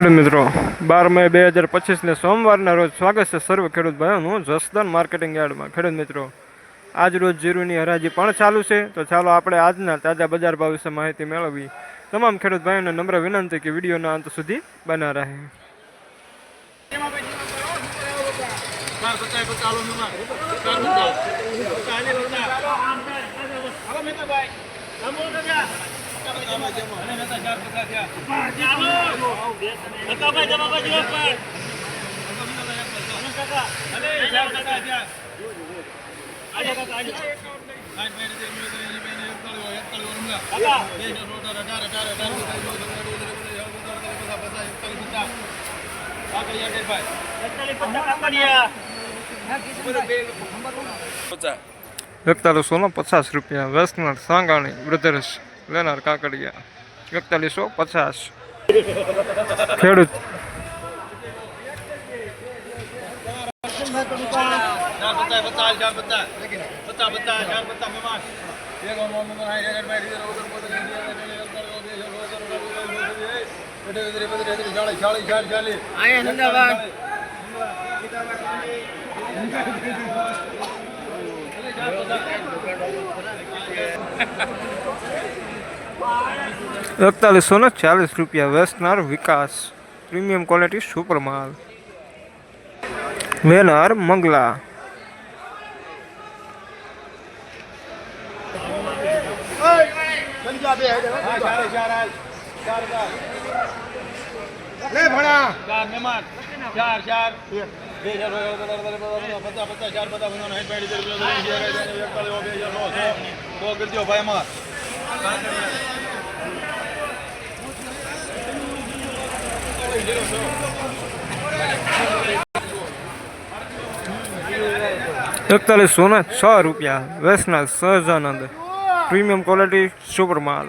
મિત્રો. બાર મે બે હજાર પચીસને સોમવારના રોજ સ્વાગત છે સર્વ ખેડૂત ભાઈઓનું જસદન માર્કેટિંગ યાર્ડમાં ખેડૂત મિત્રો. આજ રોજ જીરુની હરાજી પણ ચાલુ છે. તો ચાલો આપણે આજના તાજા બજાર ભાવ વિશે માહિતી મેળવી તમામ ખેડૂત ભાઈઓને નમ્ર વિનંતી કે વિડીયોના અંત સુધી બના રહે. એકતાલીસો ને પચાસ રૂપિયા વેસનર સાંગાણી બ્રધર્સ લેનાર કાકડિયા એકતાલીસો પચાસ ખેડૂત ચાર એકતાલીસો ને ચાલીસ રૂપિયા વેસનાર વિકાસ પ્રીમિયમ ક્વોલિટી સુપર માલ વેનાર મંગલા ચાર ચાર ચાર ચાર લે ભણા ચાર મહેમાન ચાર ચાર બે ચાર પચાસ પચાસ ચાર પચાસ એકતાલીસ બે હજાર સો સો કરી દો ભાઈ અમાર એકતાલીસો ને છ રૂપિયા વેસના સહજાનંદ પ્રીમિયમ ક્વોલિટી સુપર માલ.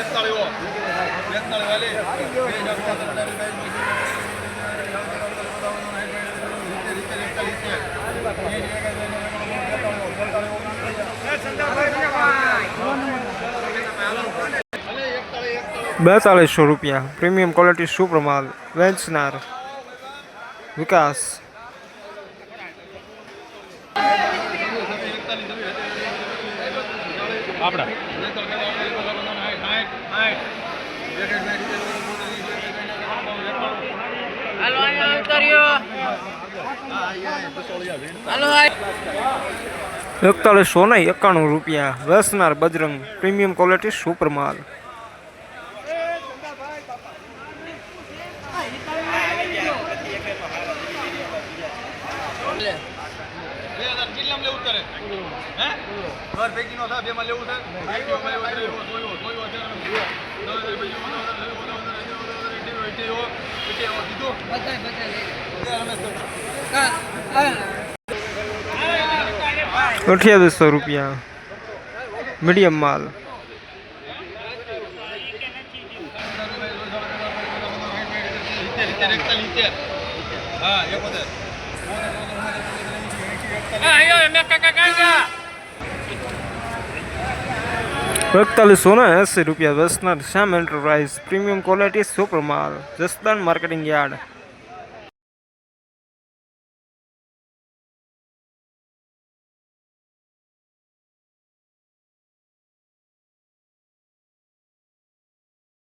એકતાલીસ એકતાલીસ બે હજાર બેતાલીસો રૂપિયા. પ્રીમિયમ ક્વોલિટી સુપ્રમાલ માલ વેન્ચનાર વિકાસ આપડા હાલો અહીંયા ઉતર્યો હાલો એકતાલીસો ને એકાણું રૂપિયા. વેસનાર બજરંગ પ્રીમિયમ ક્વોલિટી સુપર માલ બે હજાર કેટલામાં લેવું તારે હે ઘર ભેગી નો થાય બે માં લેવું છે ભેગીઓમાં લેવું છે. જોયો, જોયો, જોયો. દસ, બીજું, એટીઓ, એટીઓ, એટીઓ, કીધું? એ રમેશ તો. અઠ્યાવીસો રૂપિયા મીડિયમ માલ સિત્તેર, સિત્તેર, એકતાલીસ, સિત્તેર. હા, એકતાલીસો ને એંસી રૂપિયા વેસનાર Shyam enterprise premium quality super માલ જસદાન માર્કેટિંગ યાર્ડ.